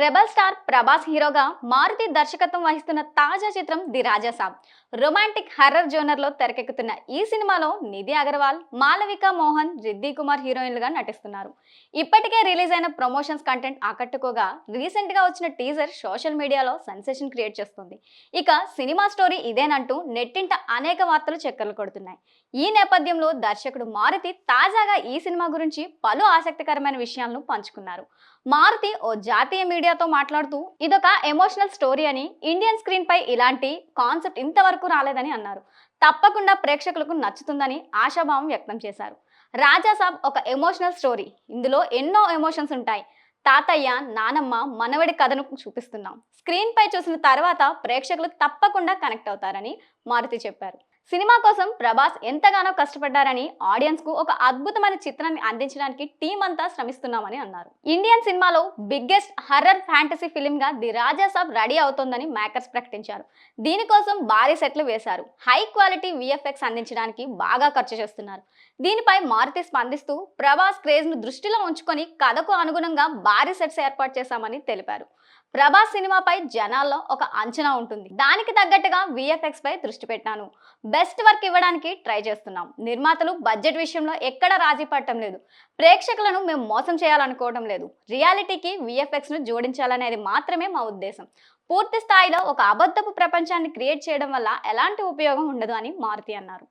Rebel star Prabhas హీరోగా మారుతి దర్శకత్వం వహిస్తున్న తాజా చిత్రం the Raja Saab romantic horror జోనర్లో తెరకెక్కుతున్న ఈ సినిమాలో నిధి అగర్వాల్ మాలవిక మోహన్ రిద్ది కుమార్ హీరోయిన్లుగా నటిస్తున్నారు. ఇప్పటికే రిలీజ్ అయిన ప్రమోషన్స్ కంటెంట్ ఆకట్టుకోగా రీసెంట్గా వచ్చిన టీజర్ సోషల్ మీడియాలో సెన్సేషన్ క్రియేట్ చేస్తుంది. ఇక సినిమా స్టోరీ ఇదేనంటూ నెట్టింట అనేక వార్తలు చక్కర్లు కొడుతున్నాయి. ఈ నేపథ్యంలో దర్శకుడు మారుతి తాజాగా ఈ సినిమా గురించి పలు ఆసక్తికరమైన విషయాలను పంచుకున్నారు. మారుతి ఓ జాతీయ మీడియా మీడియాతో మాట్లాడుతూ ఇదొక ఎమోషనల్ స్టోరీ అని ఇండియన్ స్క్రీన్ పై ఇలాంటి కాన్సెప్ట్ ఇంతవరకు రాలేదని అన్నారు. తప్పకుండా ప్రేక్షకులకు నచ్చుతుందని ఆశాభావం వ్యక్తం చేశారు. రాజాసాబ్ ఒక ఎమోషనల్ స్టోరీ. ఇందులో ఎన్నో ఎమోషన్స్ ఉంటాయి. తాతయ్య నానమ్మ మనవడి కథను చూపిస్తున్నాం. స్క్రీన్ పై చూసిన తర్వాత ప్రేక్షకులు తప్పకుండా కనెక్ట్ అవుతారని మారుతి చెప్పారు. సినిమా కోసం ప్రభాస్ ఎంతగానో కష్టపడ్డారని ఆడియన్స్కు ఒక అద్భుతమైన చిత్రాన్ని అందించడానికి టీం అంతా శ్రమిస్తున్నామని అన్నారు. ఇండియన్ సినిమాలో బిగ్గెస్ట్ హర్రర్ ఫ్యాంటసీ ఫిలిం గా ది రాజా సాబ్ రెడీ అవుతోందని మేకర్స్ ప్రకటించారు. దీనికోసం భారీ సెట్లు వేశారు. హై క్వాలిటీ విఎఫ్ఎక్స్ అందించడానికి బాగా ఖర్చు చేస్తున్నారు. దీనిపై మారుతి స్పందిస్తూ ప్రభాస్ క్రేజ్ను దృష్టిలో ఉంచుకొని కథకు అనుగుణంగా భారీ సెట్స్ ఏర్పాటు చేశామని తెలిపారు. ప్రభాస్ సినిమాపై జనాల్లో ఒక అంచనా ఉంటుంది. దానికి తగ్గట్టుగా విఎఫ్ఎక్స్ పై దృష్టి పెట్టాను. బెస్ట్ వర్క్ ఇవ్వడానికి ట్రై చేస్తున్నాం. నిర్మాతలు బడ్జెట్ విషయంలో ఎక్కడ రాజీ పడటం లేదు. ప్రేక్షకులను మేము మోసం చేయాలనుకోవడం లేదు. రియాలిటీకి విఎఫ్ఎక్స్ను జోడించాలనేది మాత్రమే మా ఉద్దేశం. పూర్తి స్థాయిలో ఒక అబద్ధపు ప్రపంచాన్ని క్రియేట్ చేయడం వల్ల ఎలాంటి ఉపయోగం ఉండదు అని మారుతి అన్నారు.